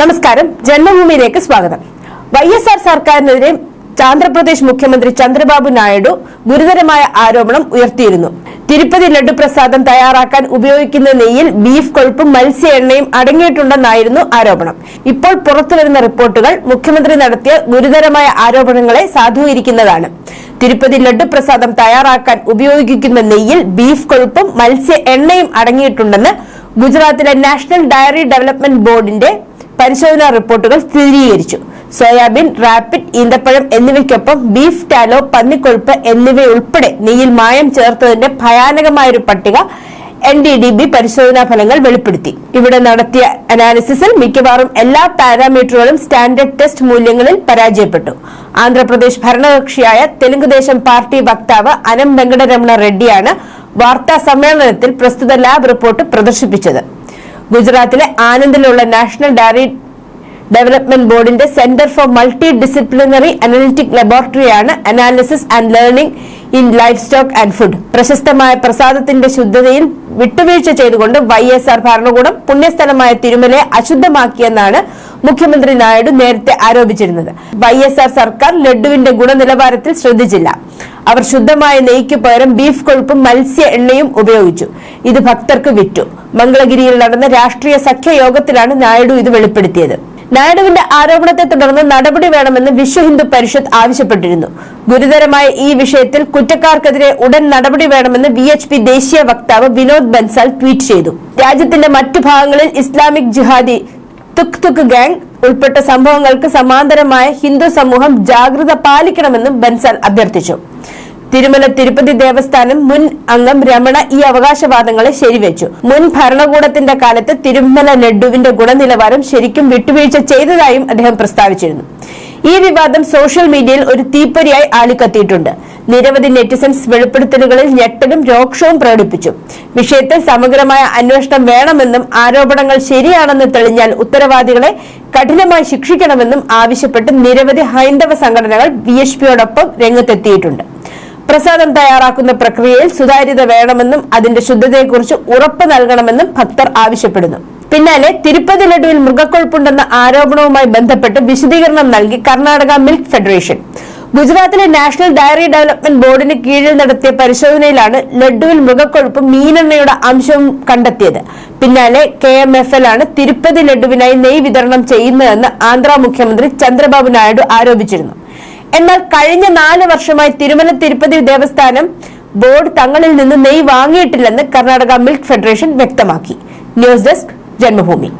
നമസ്കാരം. ജന്മഭൂമിയിലേക്ക് സ്വാഗതം. Y S R സർക്കാരിനെതിരെ ആന്ധ്രാപ്രദേശ് മുഖ്യമന്ത്രി ചന്ദ്രബാബു നായിഡു ഗുരുതരമായ ആരോപണം ഉയർത്തിയിരുന്നു. തിരുപ്പതി ലഡു പ്രസാദം തയ്യാറാക്കാൻ ഉപയോഗിക്കുന്ന നെയ്യിൽ ബീഫ് കൊഴുപ്പും മത്സ്യ എണ്ണയും അടങ്ങിയിട്ടുണ്ടെന്നായിരുന്നു ആരോപണം. ഇപ്പോൾ പുറത്തുവരുന്ന റിപ്പോർട്ടുകൾ മുഖ്യമന്ത്രി നടത്തിയ ഗുരുതരമായ ആരോപണങ്ങളെ സാധൂകരിക്കുന്നതാണ്. തിരുപ്പതി ലഡു പ്രസാദം തയ്യാറാക്കാൻ ഉപയോഗിക്കുന്ന നെയ്യിൽ ബീഫ് കൊഴുപ്പും മത്സ്യ എണ്ണയും അടങ്ങിയിട്ടുണ്ടെന്ന് ഗുജറാത്തിലെ നാഷണൽ ഡയറി ഡെവലപ്മെന്റ് ബോർഡിന്റെ പരിശോധനാ റിപ്പോർട്ടുകൾ സ്ഥിരീകരിച്ചു. സോയാബീൻ റാപ്പിഡ് ഈന്തപ്പഴം എന്നിവയ്ക്കൊപ്പം ബീഫ് ടാലോ പന്നിക്കൊഴുപ്പ് എന്നിവയുൾപ്പെടെ നെയ്യിൽ മായം ചേർത്തതിന്റെ ഭയാനകമായൊരു പട്ടിക എൻ ഡി ഡി ബി പരിശോധനാ ഫലങ്ങൾ വെളിപ്പെടുത്തി. ഇവിടെ നടത്തിയ അനാലിസിസിൽ മിക്കവാറും എല്ലാ പാരാമീറ്ററുകളും സ്റ്റാൻഡേർഡ് ടെസ്റ്റ് മൂല്യങ്ങളിൽ പരാജയപ്പെട്ടു. ആന്ധ്രാപ്രദേശ് ഭരണകക്ഷിയായ തെലുങ്കുദേശം പാർട്ടി വക്താവ് അനം വെങ്കടരമണ റെഡ്ഡിയാണ് വാർത്താ സമ്മേളനത്തിൽ പ്രസ്തുത ലാബ് റിപ്പോർട്ട് പ്രദർശിപ്പിച്ചത്. ഗുജറാത്തിലെ ആനന്ദിലുള്ള നാഷണൽ ഡയറി ഡെവലപ്മെന്റ് ബോർഡിന്റെ centre for multi disciplinary analytic ലബോറട്ടറിയാണ് analysis and learning in livestock and food പ്രശസ്തമായ പ്രസാദത്തിന്റെ ശുദ്ധതയിൽ വിട്ടുവീഴ്ച ചെയ്തുകൊണ്ട് വൈ എസ് ആർ ഭരണകൂടം പുണ്യസ്ഥലമായ തിരുമലയെ അശുദ്ധമാക്കിയെന്നാണ് മുഖ്യമന്ത്രി നായിഡു നേരത്തെ ആരോപിച്ചിരുന്നത്. വൈ എസ് ആർ സർക്കാർ ലഡുവിന്റെ ഗുണനിലവാരത്തിൽ ശ്രദ്ധിച്ചില്ല. അവർ ശുദ്ധമായ നെയ്ക്ക് പകരം ബീഫ് കൊഴുപ്പും മത്സ്യ എണ്ണയും ഉപയോഗിച്ചു. ഇത് ഭക്തർക്ക് വിറ്റു. മംഗളഗിരിയിൽ നടന്ന രാഷ്ട്രീയ സഖ്യ യോഗത്തിലാണ് നായിഡു ഇത് വെളിപ്പെടുത്തിയത്. നായിഡുവിന്റെ ആരോപണത്തെ തുടർന്ന് നടപടി വേണമെന്ന് വിശ്വ ഹിന്ദു പരിഷത്ത് ആവശ്യപ്പെട്ടിരുന്നു. ഗുരുതരമായ ഈ വിഷയത്തിൽ കുറ്റക്കാർക്കെതിരെ ഉടൻ നടപടി വേണമെന്ന് വി എച്ച് പി ദേശീയ വക്താവ് വിനോദ് ബൻസാൽ ട്വീറ്റ് ചെയ്തു. രാജ്യത്തിന്റെ മറ്റു ഭാഗങ്ങളിൽ ഇസ്ലാമിക് ജിഹാദി തുക് തുക് ഗാങ് ഉൾപ്പെട്ട സംഭവങ്ങൾക്ക് സമാന്തരമായ ഹിന്ദു സമൂഹം ജാഗ്രത പാലിക്കണമെന്നും ബൻസാൽ അഭ്യർത്ഥിച്ചു. തിരുമല തിരുപ്പതി ദേവസ്ഥാനം മുൻ അംഗം രമണ ഈ അവകാശവാദങ്ങളെ ശരിവെച്ചു. മുൻ ഭരണകൂടത്തിന്റെ കാലത്ത് തിരുമല ലഡുവിന്റെ ഗുണനിലവാരം ശരിക്കും വിട്ടുവീഴ്ച ചെയ്തതായും അദ്ദേഹം പ്രസ്താവിച്ചിരുന്നു. ഈ വിവാദം സോഷ്യൽ മീഡിയയിൽ ഒരു തീപ്പൊരിയായി ആളിക്കത്തിയിട്ടുണ്ട്. നിരവധി നെറ്റിസൻസ് വെളിപ്പെടുത്തലുകളിൽ ഞെട്ടലും രോക്ഷവും പ്രകടിപ്പിച്ചു. വിഷയത്തിൽ സമഗ്രമായ അന്വേഷണം വേണമെന്നും ആരോപണങ്ങൾ ശരിയാണെന്ന് തെളിഞ്ഞാൽ ഉത്തരവാദികളെ കഠിനമായി ശിക്ഷിക്കണമെന്നും ആവശ്യപ്പെട്ട് നിരവധി ഹൈന്ദവ സംഘടനകൾ വി എച്ച് പിയോടൊപ്പം രംഗത്തെത്തിയിട്ടുണ്ട്. പ്രസാദം തയ്യാറാക്കുന്ന പ്രക്രിയയിൽ സുതാര്യത വേണമെന്നും അതിന്റെ ശുദ്ധതയെക്കുറിച്ച് ഉറപ്പ് നൽകണമെന്നും ഭക്തർ ആവശ്യപ്പെടുന്നു. പിന്നാലെ തിരുപ്പതി ലഡുവിൽ മൃഗക്കൊഴുപ്പുണ്ടെന്ന ആരോപണവുമായി ബന്ധപ്പെട്ട് വിശദീകരണം നൽകി കർണാടക മിൽക്ക് ഫെഡറേഷൻ. ഗുജറാത്തിലെ നാഷണൽ ഡയറി ഡെവലപ്മെന്റ് ബോർഡിന് കീഴിൽ നടത്തിയ പരിശോധനയിലാണ് ലഡുവിൽ മൃഗക്കൊഴുപ്പും മീനെണ്ണയുടെ അംശവും കണ്ടെത്തിയത്. പിന്നാലെ കെ എം എഫ് എൽ ആണ് തിരുപ്പതി ലഡുവിനായി നെയ് വിതരണം ചെയ്യുന്നതെന്ന് ആന്ധ്ര മുഖ്യമന്ത്രി ചന്ദ്രബാബു നായിഡു ആരോപിച്ചിരുന്നു. എന്നാൽ കഴിഞ്ഞ നാല് വർഷമായി തിരുമല തിരുപ്പതി ദേവസ്ഥാനം ബോർഡ് തങ്ങളിൽ നിന്ന് നെയ് വാങ്ങിയിട്ടില്ലെന്ന് കർണാടക മിൽക്ക് ഫെഡറേഷൻ വ്യക്തമാക്കി. News desk Janmabhumi.